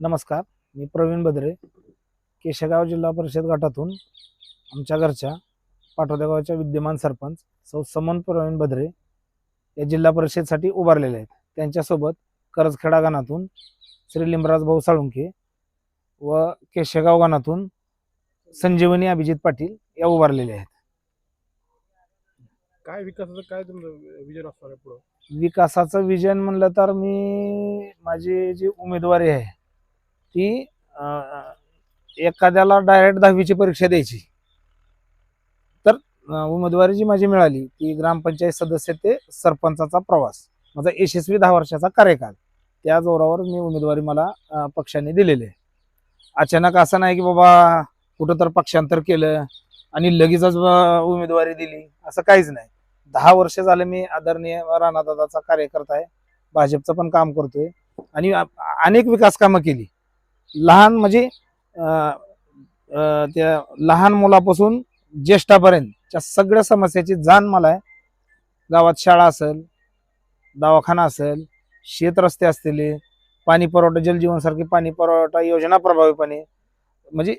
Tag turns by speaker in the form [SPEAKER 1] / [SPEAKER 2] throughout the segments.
[SPEAKER 1] नमस्कार मी प्रवीण बद्रे केशगाव जिल्हा परिषद गटातून आमच्या घरच्या पाटोद्या गावाच्या विद्यमान सरपंच सौ समन प्रवीण बद्रे या जिल्हा परिषदसाठी उभारलेले आहेत. त्यांच्यासोबत करजखेडा गणातून श्री लिंबराज भाऊ साळुंके व केशगाव गणातून संजीवनी अभिजित पाटील या उभारलेले आहेत.
[SPEAKER 2] काय विकासाचं काय तुमचं विजन असणार आहे पुढं?
[SPEAKER 1] विकासाचं विजन म्हणलं तर मी माझी जी उमेदवारी आहे की एखाद्याला डायरेक्ट दहावीची परीक्षा द्यायची. तर उमेदवारी जी माझी मिळाली ती ग्रामपंचायत सदस्य ते सरपंचाचा प्रवास माझा यशस्वी दहा वर्षाचा कार्यकाल त्या जोरावर मी उमेदवारी मला पक्षाने दिलेली. आहे अचानक असं नाही की बाबा कुठं तर पक्षांतर केलं आणि लगेचच उमेदवारी दिली असं काहीच नाही. दहा वर्ष झाले मी आदरणीय राणादादाचा कार्यकर्ता आहे भाजपचं पण काम करतोय आणि अनेक विकास कामं केली. लहान म्हणजे त्या लहान मुलापासून ज्येष्ठापर्यंतच्या सगळ्या समस्याची जाण मला आहे. गावात शाळा असेल दवाखाना असेल शेत रस्ते असतील पाणी पुरवठा जलजीवनसारखी पाणी पुरवठा योजना प्रभावीपणे म्हणजे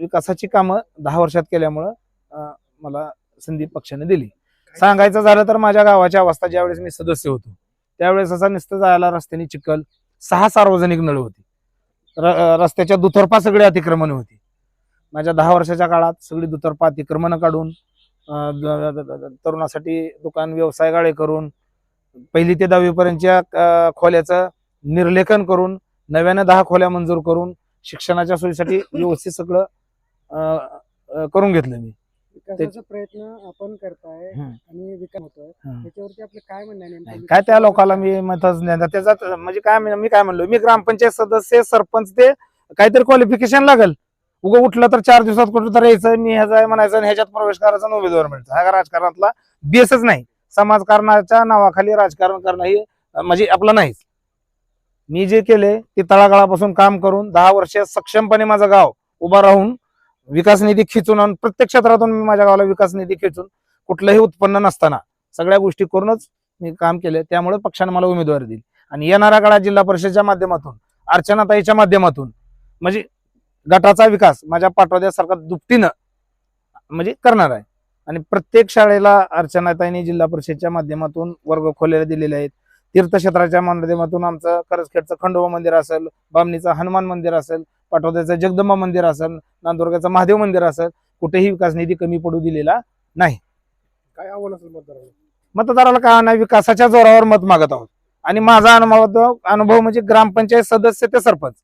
[SPEAKER 1] विकासाची कामं दहा वर्षात केल्यामुळं मला संधी पक्षाने दिली. सांगायचं झालं तर माझ्या गावाची अवस्था ज्यावेळेस मी सदस्य होतो त्यावेळेस असा नुसतं जायला रस्त्याने चिखल सहा सार्वजनिक नळ होती. र- रस्त्याच्या दुतर्फा सगळी अतिक्रमण होती. माझ्या दहा वर्षाच्या काळात सगळी दुतर्फा अतिक्रमण काढून तरुणासाठी दुकान व्यवसाय गाळे करून पहिली ते दहावीपर्यंतच्या खोल्याचं निर्लेखन करून नव्यानं दहा खोल्या मंजूर करून शिक्षणाच्या सोयीसाठी व्यवस्थित सगळं करून घेतलं मी.
[SPEAKER 3] विकासाचा प्रयत्न आपण करताय. आणि विकास होतोय. त्याच्यावरती आपलं काय म्हणणं आहे नेमकं?
[SPEAKER 1] नाही, काय त्या लोकांना मी मतच नाही देणार. त्याचा म्हणजे काय म्हण- मी काय म्हणलो मी ग्रामपंचायत सदस्य सरपंच ते काहीतरी क्वालिफिकेशन लागल उगं उठलं तर चार दिवसात कुठं तर यायचं मी ह्याचा आहे म्हणायचं आणि ह्याच्यात प्रवेश करायचा आणि उमेदवार मिळतो हा राजकारणातला बेसच नाही समाजकारणाच्या नावाखाली राजकारण करणं ही अं, म्हणजे आपलं नाहीच मी जे केले ते तळागाळापासून काम करून दहा वर्ष सक्षमपणे माझं गाव उभा राहून विकास निधी खिचून आणि प्रत्येक क्षेत्रातून मी माझ्या गावाला विकास निधी खिचून कुठलंही उत्पन्न नसताना सगळ्या गोष्टी करूनच मी काम केलं. त्यामुळे पक्षाने मला उमेदवारी दिली. आणि येणारा काळात जिल्हा परिषदेच्या माध्यमातून अर्चनाताईच्या माध्यमातून म्हणजे गटाचा विकास माझ्या पाठवाद्यासारखा दुपटीनं म्हणजे करणार आहे. आणि प्रत्येक शाळेला अर्चनाताईने जिल्हा परिषदेच्या माध्यमातून वर्ग खोलेला दिलेले आहेत. तीर्थक्षेत्राच्या माध्यमातून आमचं करसखेडचं खंडोबा मंदिर असेल बामणीचं हनुमान मंदिर असेल पाटोद्याचं जगदंबा मंदिर असेल नांदुर्गाचं महादेव मंदिर असेल कुठेही विकास निधी कमी पडू दिलेला
[SPEAKER 2] काय आव्हान असेल मतदारांना
[SPEAKER 1] मतदाराला काय नाही विकासाच्या जोरावर मत मागत आहोत. आणि माझा अनुभव अनुभव म्हणजे ग्रामपंचायत सदस्य ते सरपंच.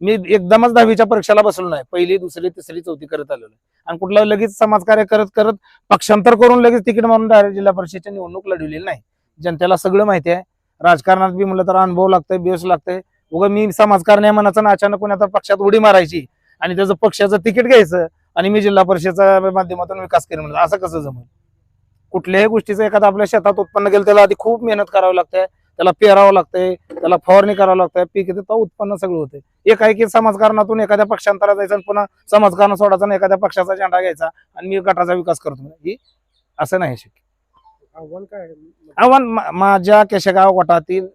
[SPEAKER 1] मी एकदमच दहावीच्या परीक्षेला बसलो नाही. पहिली दुसरी तिसरी चौथी करत आलेलो. आणि कुठलं लगेच समाजकार्य करत करत पक्षांतर करून लगेच तिकीट मारून डायरेक्ट जिल्हा परिषदेची निवडणूक लढवलेली नाही. जनतेला सगळं माहिती आहे. राजकारणात बी म्हणलं तर अनुभव लागतंय बेस लागतंय. उगा मी समाजकारण्या मनाचं ना अचानक कोणी आता पक्षात उडी मारायची आणि त्याचं पक्षाचं तिकीट घ्यायचं आणि मी जिल्हा परिषदेच्या माध्यमातून विकास केला म्हणजे असं कसं जमल? कुठल्याही गोष्टीचं एखादं आपल्या शेतात उत्पन्न केलं त्याला आधी खूप मेहनत करावी लागते त्याला पेरावं लागतंय त्याला फवारणी करावं लागतंय पीक येतं उत्पन्न सगळं होते. एक आहे की समाजकारणातून एखाद्या पक्षांतरा जायचं आणि पुन्हा समाजकारण सोडायचा आणि एखाद्या पक्षाचा झेंडा घ्यायचा आणि मी गटाचा विकास करतो ही असं नाही शक्य.
[SPEAKER 2] आव्हान काय?
[SPEAKER 1] आव्हान माझ्या केशगाव गटातील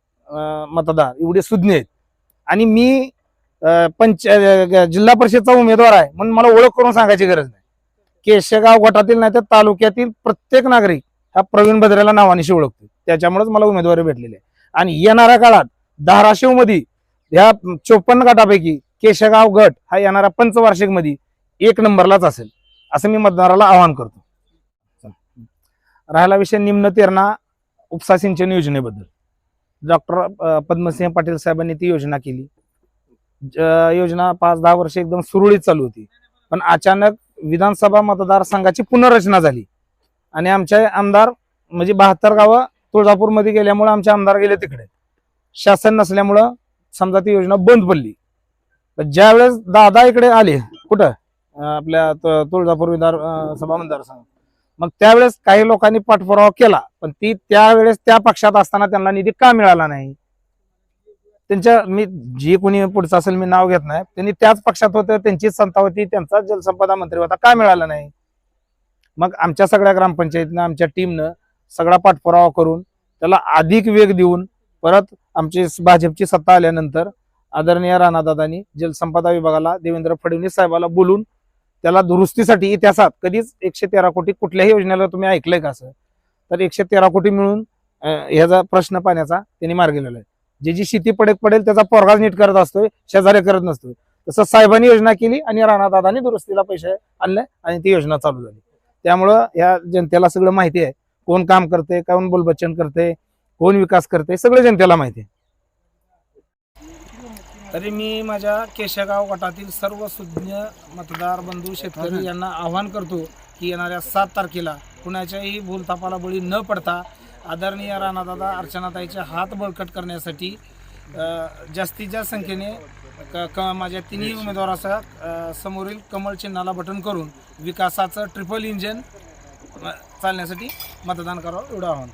[SPEAKER 1] मतदार एवढे सुज्ञ आहेत. आणि मी पंच जिल्हा परिषदचा उमेदवार आहे म्हणून मला ओळख करून सांगायची गरज नाही. केशगाव गटातील नाही तर तालुक्यातील प्रत्येक नागरिक हा प्रवीण भद्रेला नावानिशी ओळखतो. त्याच्यामुळेच मला उमेदवारी भेटलेली आहे. आणि येणाऱ्या काळात धाराशिवमध्ये ह्या चोपन्न गटापैकी केशगाव गट हा येणाऱ्या पंचवार्षिकमध्ये एक नंबरलाच असेल असं मी मतदाराला आवाहन करतो. राहिला विषय निम्न तेरणा उपसा सिंचन योजनेबद्दल. डॉक्टर पद्मसिंह पाटील साहेबांनी ती योजना केली. ज- योजना पाच दहा वर्ष एकदम सुरळीत चालू होती. पण अचानक विधानसभा मतदारसंघाची पुनर्रचना झाली. आणि आमचे आमदार म्हणजे बहात्तर गावं तुळजापूरमध्ये गेल्यामुळे आमचे आमदार गेले तिकडे. शासन नसल्यामुळं समजा ती योजना बंद पडली. ज्यावेळेस दादा इकडे आले कुठं? आपल्या तुळजापूर विधान सभा मतदारसंघ. मग त्यावेळेस काही लोकांनी पाठपुरावा केला पण ती त्यावेळेस त्या पक्षात असताना त्यांना निधी का मिळाला नाही? त्यांच्या मी जे कोणी पुढचं असेल मी नाव घेत नाही त्यांनी त्याच पक्षात होते त्यांचीच संस्था होती त्यांचा जलसंपदा मंत्री होता का मिळाला नाही? मग आमच्या सगळ्या ग्रामपंचायतीनं आमच्या टीमनं सगळा पाठपुरावा करून त्याला अधिक वेग देऊन परत आमची भाजपची सत्ता आल्यानंतर आदरणीय राणादादांनी जलसंपदा विभागाला देवेंद्र फडणवीस साहेबाला बोलून त्याला दुरुस्तीसाठी इतिहासात कधीच एकशे तेरा कोटी कुठल्याही योजनेला तुम्ही ऐकलंय का असं? तर एकशे तेरा कोटी मिळून ह्याचा प्रश्न पाण्याचा त्यांनी मार्ग गेलेला आहे. जे जी शेती पडेक पडेल त्याचा पोरगाच नीट करत असतोय शेजारी करत नसतोय. तसं साहेबांनी योजना केली आणि राणादादांनी दुरुस्तीला पैसे आणले आणि ती योजना चालू झाली. त्यामुळं या जनतेला सगळं माहिती आहे. कोण काम करते कोण बोलबच्चन करते कोण विकास करते सगळं जनतेला माहिती आहे. तरी मी माझ्या केशगाव गटातील सर्व सुज्ञ मतदार बंधू शेतकरी यांना आवाहन करतो की येणाऱ्या सात तारखेला कुणाच्याही भूलतापाला बळी न पडता आदरणीय राणादादा अर्चनाताईचे हात बळकट करण्यासाठी जास्तीत जास्त संख्येने क क माझ्या तिन्ही उमेदवाराचा समोरील कमळ चिन्हाला बटन करून विकासाचं ट्रिपल इंजन चालण्यासाठी मतदान करावं एवढं आवाहन.